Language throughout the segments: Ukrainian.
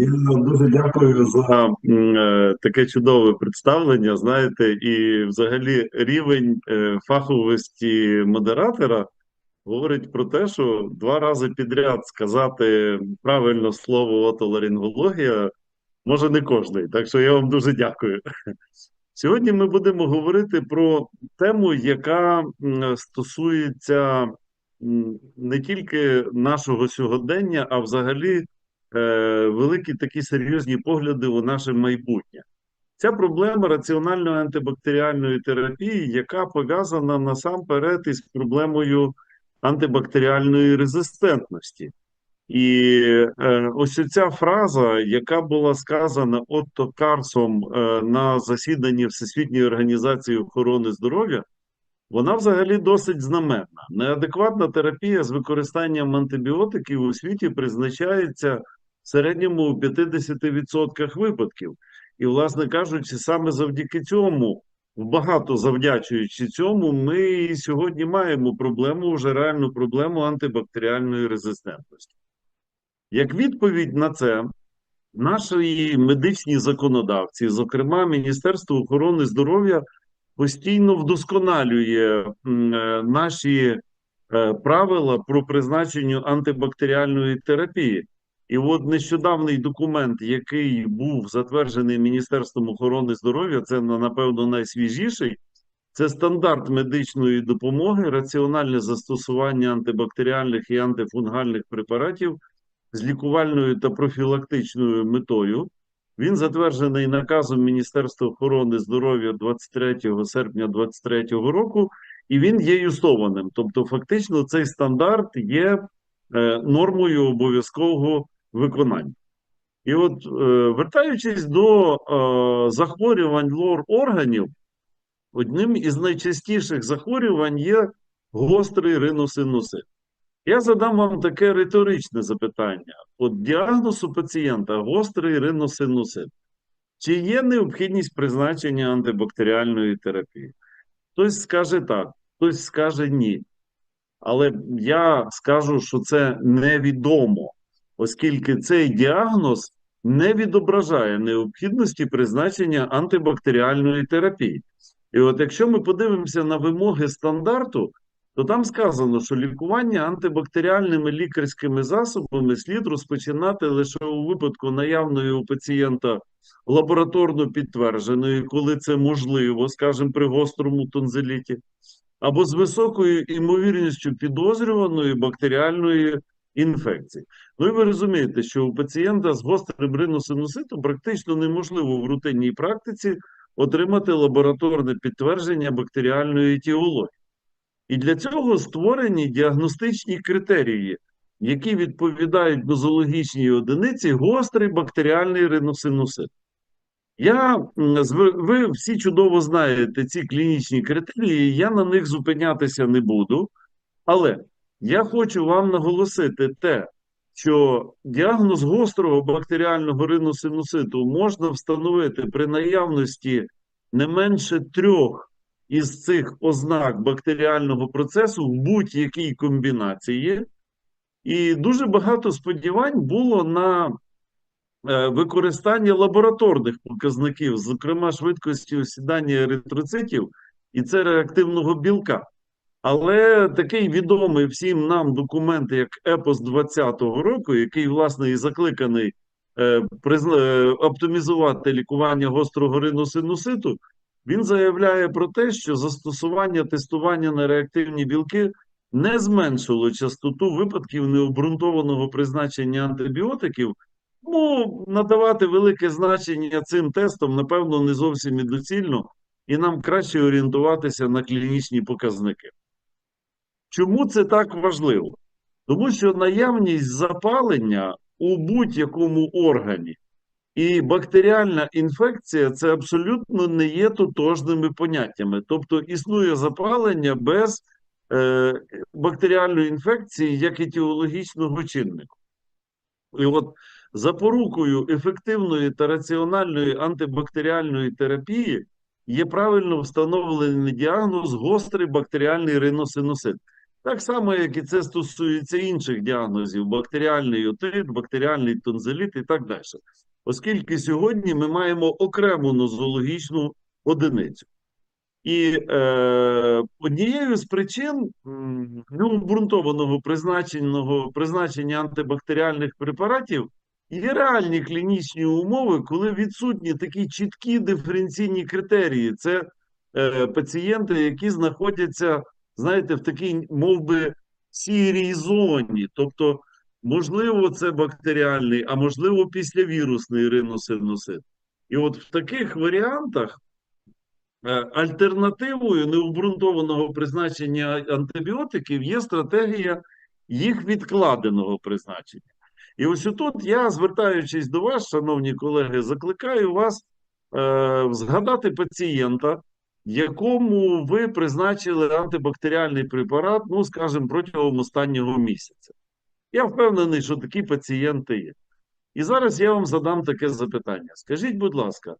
Я дуже дякую за е, таке чудове представлення. Знаєте, і взагалі рівень е, фаховості модератора говорить про те, що два рази підряд сказати правильно слово отоларингологія може не кожний. Так що я вам дуже дякую. Сьогодні ми будемо говорити про тему, яка стосується не тільки нашого сьогодення, а взагалі е, великі такі серйозні погляди у наше майбутнє. Ця проблема раціональної антибактеріальної терапії, яка пов'язана насамперед із проблемою антибактеріальної резистентності. І е, ось ця фраза, яка була сказана Отто Карсом е, на засіданні Всесвітньої організації охорони здоров'я, вона взагалі досить знаменна. Неадекватна терапія з використанням антибіотиків у світі призначається середньому у 50% випадків. І, власне кажучи, саме завдяки цьому, багато завдячуючи цьому, ми і сьогодні маємо проблему, вже реальну проблему антибактеріальної резистентності. Як відповідь на це, наші медичні законодавці, зокрема Міністерство охорони здоров'я, постійно вдосконалює е, наші е, правила про призначення антибактеріальної терапії. І от нещодавний документ, який був затверджений Міністерством охорони здоров'я, це напевно найсвіжіший. Це стандарт медичної допомоги, раціональне застосування антибактеріальних і антифунгальних препаратів з лікувальною та профілактичною метою. Він затверджений наказом Міністерства охорони здоров'я 23 серпня 2023 року, і він є юстованим. Тобто, фактично, цей стандарт є е, нормою обов'язкового виконання. І от, е, вертаючись до е, захворювань лор органів, одним із найчастіших захворювань є гострий риносинусит. Я задам вам таке риторичне запитання: от діагноз у пацієнта гострий риносинусит. Чи є необхідність призначення антибактеріальної терапії? Хтось скаже так, хтось скаже ні. Але я скажу, що це невідомо, оскільки цей діагноз не відображає необхідності призначення антибактеріальної терапії. І от якщо ми подивимося на вимоги стандарту, то там сказано, що лікування антибактеріальними лікарськими засобами слід розпочинати лише у випадку наявної у пацієнта лабораторно підтвердженої, коли це можливо, скажімо, при гострому тонзиліті, або з високою імовірністю підозрюваної бактеріальної інфекції. Ну і ви розумієте, що у пацієнта з гострим риносинуситом практично неможливо в рутинній практиці отримати лабораторне підтвердження бактеріальної етіології. І для цього створені діагностичні критерії, які відповідають нозологічній одиниці гострий бактеріальний риносинусит. Я, ви всі чудово знаєте ці клінічні критерії, я на них зупинятися не буду, але я хочу вам наголосити те, що діагноз гострого бактеріального риносинуситу можна встановити при наявності не менше трьох із цих ознак бактеріального процесу в будь-якій комбінації. І дуже багато сподівань було на е, використання лабораторних показників, зокрема швидкості осідання еритроцитів і це реактивного білка. Але такий відомий всім нам документ, як ЕПОС 20-го року, який, власне, і закликаний е, призна- е, оптимізувати лікування гострого риносинуситу, він заявляє про те, що застосування тестування на реактивні білки не зменшило частоту випадків необґрунтованого призначення антибіотиків. Ну, надавати велике значення цим тестам, напевно, не зовсім і доцільно, і нам краще орієнтуватися на клінічні показники. Чому це так важливо? Тому що наявність запалення у будь-якому органі і бактеріальна інфекція це абсолютно не є тотожними поняттями. Тобто існує запалення без е, бактеріальної інфекції як етіологічного чинника. І от запорукою ефективної та раціональної антибактеріальної терапії є правильно встановлений діагноз гострий бактеріальний риносинусит. Так само, як і це стосується інших діагнозів: бактеріальний отит, бактеріальний тонзиліт і так далі. Оскільки сьогодні ми маємо окрему нозологічну одиницю. І е, однією з причин необґрунтованого призначеного призначення антибактеріальних препаратів є реальні клінічні умови, коли відсутні такі чіткі диференційні критерії. Це е, пацієнти, які знаходяться, знаєте, в такій мов би, сірій зоні. Тобто, можливо, це бактеріальний, а можливо, післявірусний риносинусит. І от в таких варіантах. Е, Альтернативою необґрунтованого призначення антибіотиків є стратегія їх відкладеного призначення. І ось тут я, звертаючись до вас, шановні колеги, закликаю вас е, згадати пацієнта, якому ви призначили антибактеріальний препарат, ну, скажімо, протягом останнього місяця. Я впевнений, що такі пацієнти є. І зараз я вам задам таке запитання. Скажіть, будь ласка,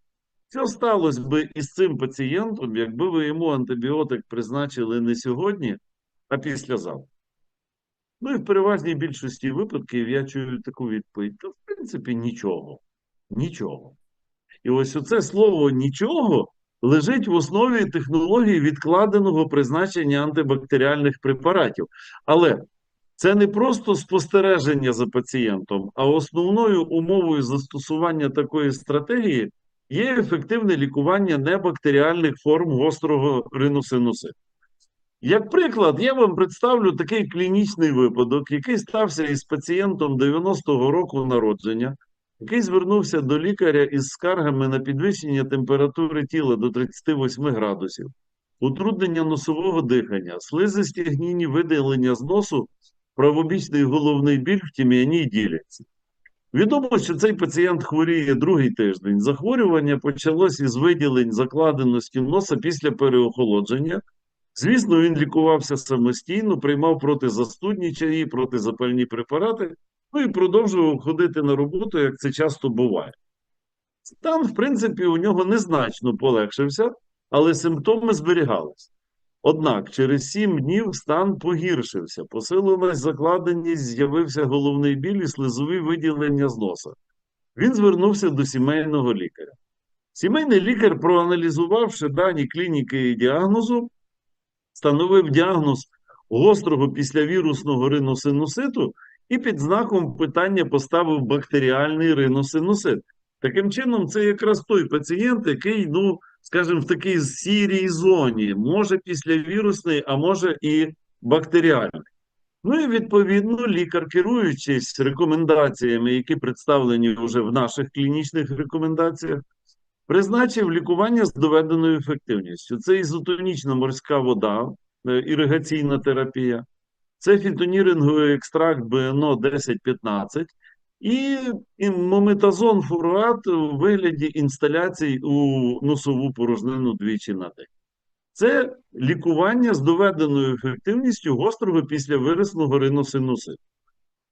що сталося би із цим пацієнтом, якби ви йому антибіотик призначили не сьогодні, а післязавтра? Ну і в переважній більшості випадків я чую таку відповідь: та в принципі нічого. Нічого. І ось оце слово нічого лежить в основі технології відкладеного призначення антибактеріальних препаратів. Але це не просто спостереження за пацієнтом, а основною умовою застосування такої стратегії є ефективне лікування небактеріальних форм гострого риносинуситу. Як приклад, я вам представлю такий клінічний випадок, який стався із пацієнтом 90-го року народження, який звернувся до лікаря із скаргами на підвищення температури тіла до 38 градусів, утруднення носового дихання, слизисті гнійні видалення з носу, правобічний головний біль в тім'яній діляться. Відомо, що цей пацієнт хворіє другий тиждень. Захворювання почалось із виділень закладеності носа після переохолодження. Звісно, він лікувався самостійно, приймав протизастудні чаї, протизапальні препарати, ну і продовжував ходити на роботу, як це часто буває. Стан, в принципі, у нього незначно полегшився, але симптоми зберігалися. Однак через сім днів стан погіршився, посилилась закладеність, з'явився головний біль і слизові виділення з носа. Він звернувся до сімейного лікаря. Сімейний лікар, проаналізувавши дані клініки і діагнозу, встановив діагноз гострого післявірусного риносинуситу і під знаком питання поставив бактеріальний риносинусит. Таким чином, це якраз той пацієнт, який, ну, скажімо, в такій сірій зоні, може післявірусний, а може і бактеріальний. Ну і відповідно, лікар, керуючись рекомендаціями, які представлені вже в наших клінічних рекомендаціях, призначив лікування з доведеною ефективністю. Це ізотонічна морська вода, е, іригаційна терапія, це фітоніринговий екстракт БНО 1015 і мометазон фуруат у вигляді інсталяцій у носову порожнину двічі на день. Це лікування з доведеною ефективністю гострого післявирисного риносинуситу.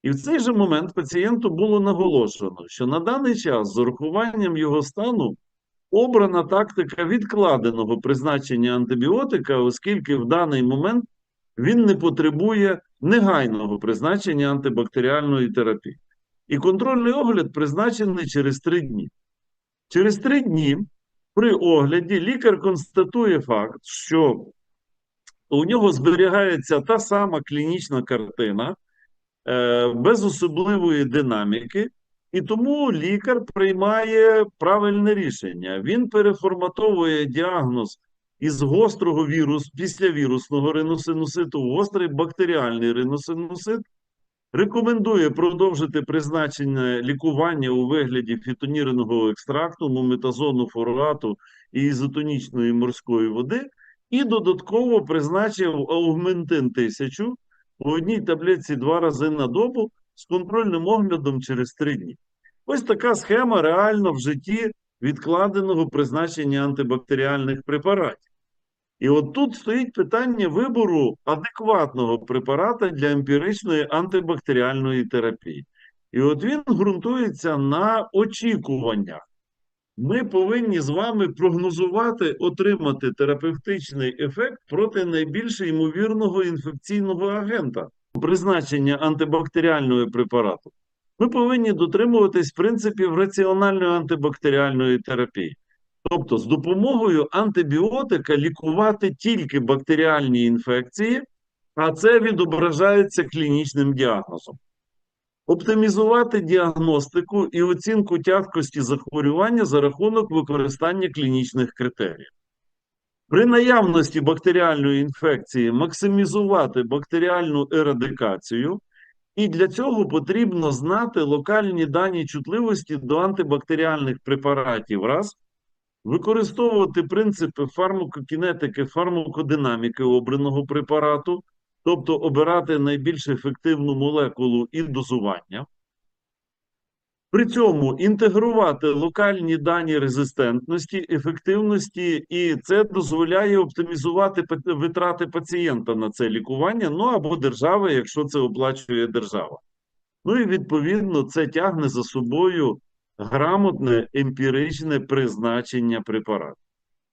І в цей же момент пацієнту було наголошено, що на даний час з урахуванням його стану обрана тактика відкладеного призначення антибіотика, оскільки в даний момент він не потребує негайного призначення антибактеріальної терапії. І контрольний огляд призначений через три дні. Через три дні при огляді лікар констатує факт, що у нього зберігається та сама клінічна картина е, без особливої динаміки, і тому лікар приймає правильне рішення. Він переформатовує діагноз із гострого вірус після вірусного риносинуситу гострий бактеріальний риносинусит, рекомендує продовжити призначення лікування у вигляді фітоніреного екстракту, мометазону, форуату і ізотонічної морської води, і додатково призначив аугментин 1000 у одній таблетці два рази на добу з контрольним оглядом через три дні. Ось така схема реально в житті відкладеного призначення антибактеріальних препаратів. І от тут стоїть питання вибору адекватного препарата для емпіричної антибактеріальної терапії. І от він ґрунтується на очікуваннях. ми повинні з вами прогнозувати, отримати терапевтичний ефект проти найбільш ймовірного інфекційного агента призначення антибактеріального препарату. Ми повинні дотримуватись принципів раціональної антибактеріальної терапії. Тобто, з допомогою антибіотика лікувати тільки бактеріальні інфекції, а це відображається клінічним діагнозом. Оптимізувати діагностику і оцінку тяжкості захворювання за рахунок використання клінічних критеріїв. При наявності бактеріальної інфекції максимізувати бактеріальну ерадикацію, і для цього потрібно знати локальні дані чутливості до антибактеріальних препаратів раз, використовувати принципи фармакокінетики, фармакодинаміки обраного препарату, тобто обирати найбільш ефективну молекулу і дозування. При цьому інтегрувати локальні дані резистентності, ефективності, і це дозволяє оптимізувати витрати пацієнта на це лікування, ну або держави, якщо це оплачує держава. Ну і відповідно це тягне за собою грамотне емпіричне призначення препарату.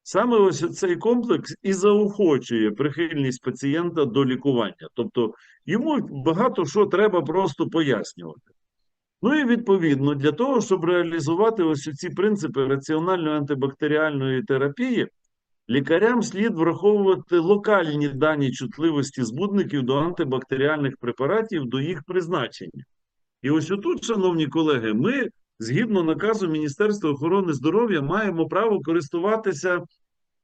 Саме ось цей комплекс і заохочує прихильність пацієнта до лікування. Тобто йому багато що треба просто пояснювати. Ну і відповідно для того, щоб реалізувати ось ці принципи раціональної антибактеріальної терапії, лікарям слід враховувати локальні дані чутливості збудників до антибактеріальних препаратів до їх призначення. І ось отут, шановні колеги, ми згідно наказу Міністерства охорони здоров'я маємо право користуватися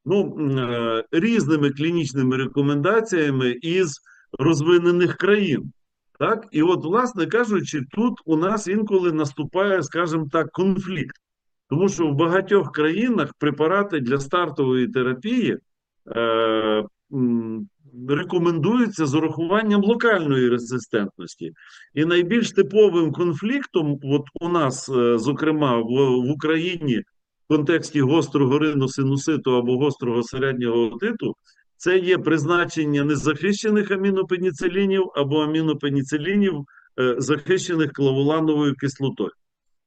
ну, е, різними клінічними рекомендаціями із розвинених країн. Так, і от, власне кажучи, тут у нас інколи наступає, скажімо так, конфлікт, тому що в багатьох країнах препарати для стартової терапії е, рекомендуються з урахуванням локальної резистентності. І найбільш типовим конфліктом, от у нас, е, зокрема, в, в Україні в контексті гострого риносинуситу або гострого середнього отиту, це є призначення незахищених амінопеніцилінів або амінопеніцилінів, е, захищених клавулановою кислотою.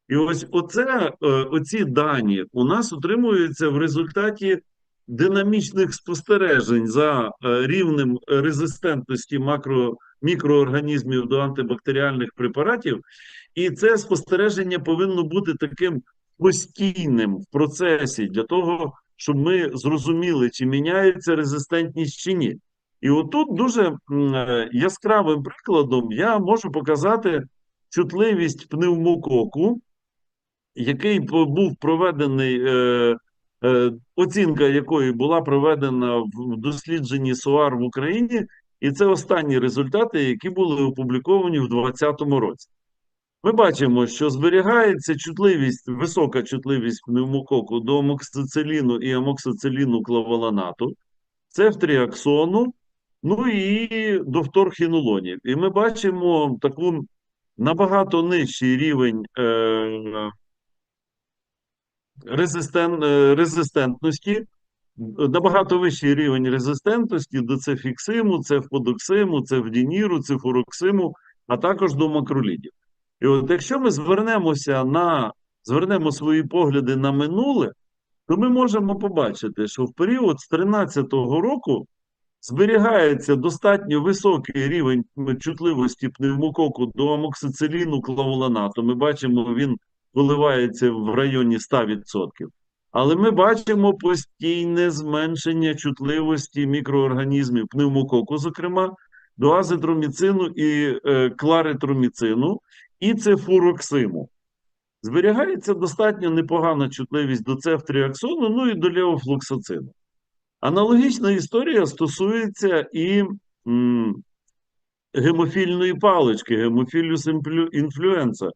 І ось оце, е, оці дані у нас отримуються в результаті динамічних спостережень за е, рівнем резистентності макро, мікроорганізмів до антибактеріальних препаратів. І це спостереження повинно бути таким постійним в процесі для того, щоб ми зрозуміли, чи міняється резистентність чи ні. І отут дуже е, яскравим прикладом я можу показати чутливість пневмококу, який був проведений, е, оцінка якої була проведена в дослідженні СОАР в Україні, і це останні результати, які були опубліковані в 2020 році. Ми бачимо, що зберігається чутливість, висока чутливість пневмококу до амоксициліну і амоксициліну клаволанату, цефтріаксону, ну і до вторхінулонів. І ми бачимо таку набагато нижчий рівень е, резистен, е, резистентності, набагато вищий рівень резистентності до цефіксиму, цефподоксиму, цефдініру, цифуроксиму, а також до макролідів. І от якщо ми звернемося на звернемо свої погляди на минуле, то ми можемо побачити, що в період з 2013 року зберігається достатньо високий рівень чутливості пневмококу до амоксициліну клавуланату. Ми бачимо, він коливається в районі 100%. Але ми бачимо постійне зменшення чутливості мікроорганізмів пневмококу, зокрема, до азитроміцину і е, кларитроміцину і цифуроксиму. Зберігається достатньо непогана чутливість до цефтріаксону, ну і до леофлоксацину. Аналогічна історія стосується і м, гемофільної палички, гемофілюс інфлюенса.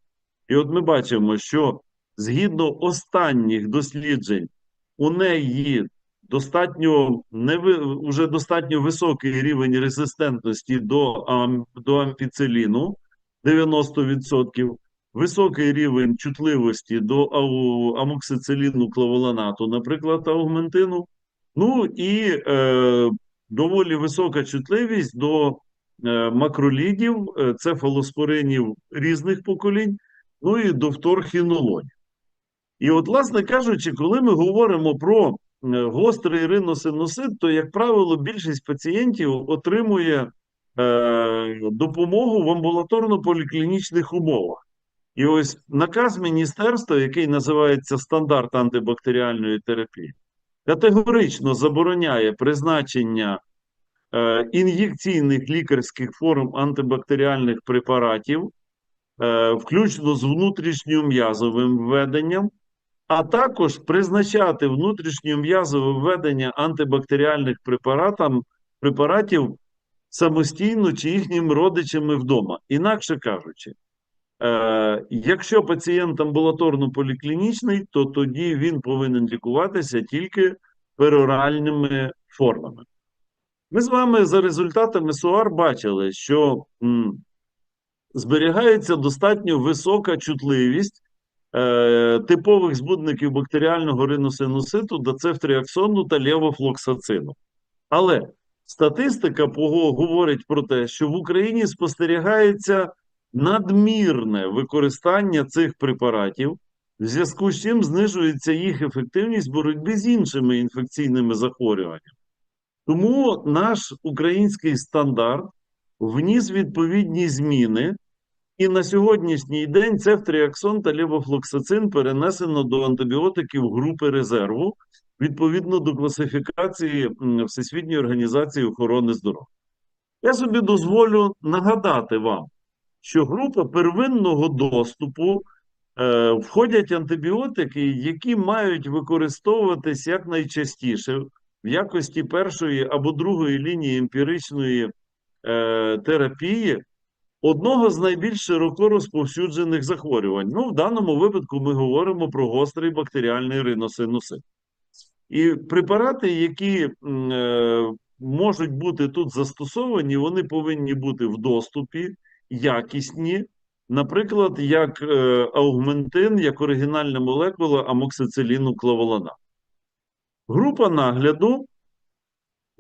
І от ми бачимо, що згідно останніх досліджень, у неї достатньо не вже достатньо високий рівень резистентності до, до ампіциліну. 90%, високий рівень чутливості до амоксициліну клаволанату, наприклад, аугментину, ну і е, доволі висока чутливість до е, макролідів, е, цефалоспоринів різних поколінь, ну і до вторхінолонів. І от, власне кажучи, коли ми говоримо про е, гострий риносинусит, то, як правило, більшість пацієнтів отримує е, допомогу в амбулаторно-поліклінічних умовах. І ось наказ міністерства, який називається стандарт антибактеріальної терапії, категорично забороняє призначення е, ін'єкційних лікарських форм антибактеріальних препаратів, включно з внутрішньом'язовим введенням, а також призначати внутрішньом'язове введення антибактеріальних препаратів самостійно чи їхніми родичами вдома. Інакше кажучи, Е, Якщо пацієнт амбулаторно-поліклінічний, то тоді він повинен лікуватися тільки пероральними формами. Ми з вами за результатами СОАР бачили, що зберігається достатньо висока чутливість е, типових збудників бактеріального риносинуситу до цефтріаксону та левофлоксацину. Але статистика пого- говорить про те, що в Україні спостерігається надмірне використання цих препаратів, в зв'язку з чим знижується їх ефективність в боротьбі з іншими інфекційними захворюваннями. Тому наш український стандарт вніс відповідні зміни, і на сьогоднішній день цефтріаксон та левофлоксацин перенесено до антибіотиків групи резерву відповідно до класифікації Всесвітньої організації охорони здоров'я. Я собі дозволю нагадати вам, що група первинного доступу е, входять антибіотики, які мають використовуватись якнайчастіше в якості першої або другої лінії емпіричної е, терапії одного з найбільш широко розповсюджених захворювань. Ну, в даному випадку ми говоримо про гострий бактеріальний риносинусит. І препарати, які е, можуть бути тут застосовані, вони повинні бути в доступі, якісні, наприклад, як е, аугментин, як оригінальна молекула амоксициліну клаволана. Група нагляду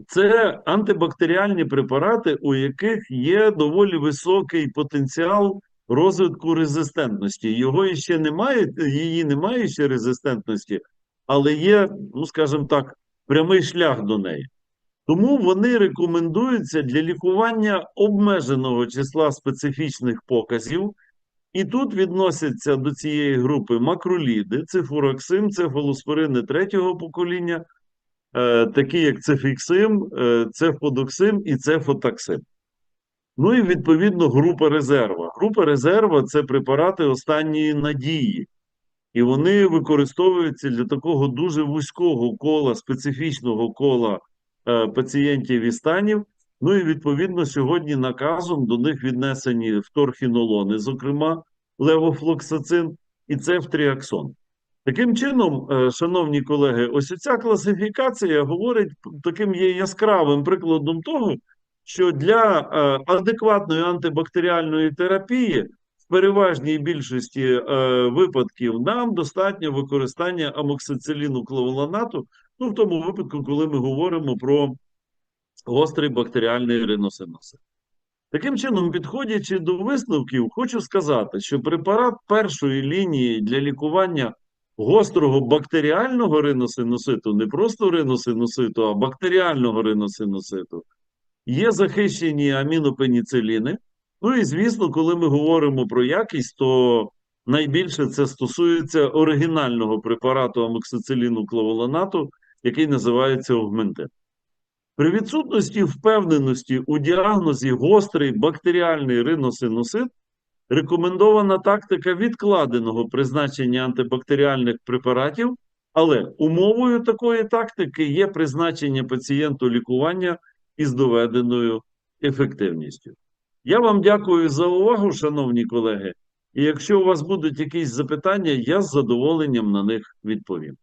це антибактеріальні препарати, у яких є доволі високий потенціал розвитку резистентності. Його ще немає, її немає ще резистентності, але є, ну скажімо так, прямий шлях до неї. Тому вони рекомендуються для лікування обмеженого числа специфічних показів. І тут відносяться до цієї групи макроліди, цифуроксим, цефалоспорини третього покоління, такі як цефіксим, е, цефподоксим і цефотаксим. Ну і відповідно група резерва. Група резерва це препарати останньої надії. І вони використовуються для такого дуже вузького кола, специфічного кола е, пацієнтів і станів. Ну і відповідно сьогодні наказом до них віднесені вторхінолони, зокрема левофлоксацин і цефтріаксон. Таким чином, е, шановні колеги, ось ця класифікація говорить таким є яскравим прикладом того, що для е, адекватної антибактеріальної терапії в переважній більшості е, випадків нам достатньо використання амоксициліну клаволанату, ну в тому випадку, коли ми говоримо про гострий бактеріальний риносиносит. Таким чином, підходячи до висновків, хочу сказати, що препарат першої лінії для лікування гострого бактеріального риносинуситу, не просто риносинуситу, а бактеріального риносинуситу, є захищені амінопеніциліни. Ну і звісно, коли ми говоримо про якість, то найбільше це стосується оригінального препарату амоксициліну клаволанату, який називається Огментин. При відсутності впевненості у діагнозі гострий бактеріальний риносинусит рекомендована тактика відкладеного призначення антибактеріальних препаратів, але умовою такої тактики є призначення пацієнту лікування із доведеною ефективністю. Я вам дякую за увагу, шановні колеги. І якщо у вас будуть якісь запитання, я з задоволенням на них відповім.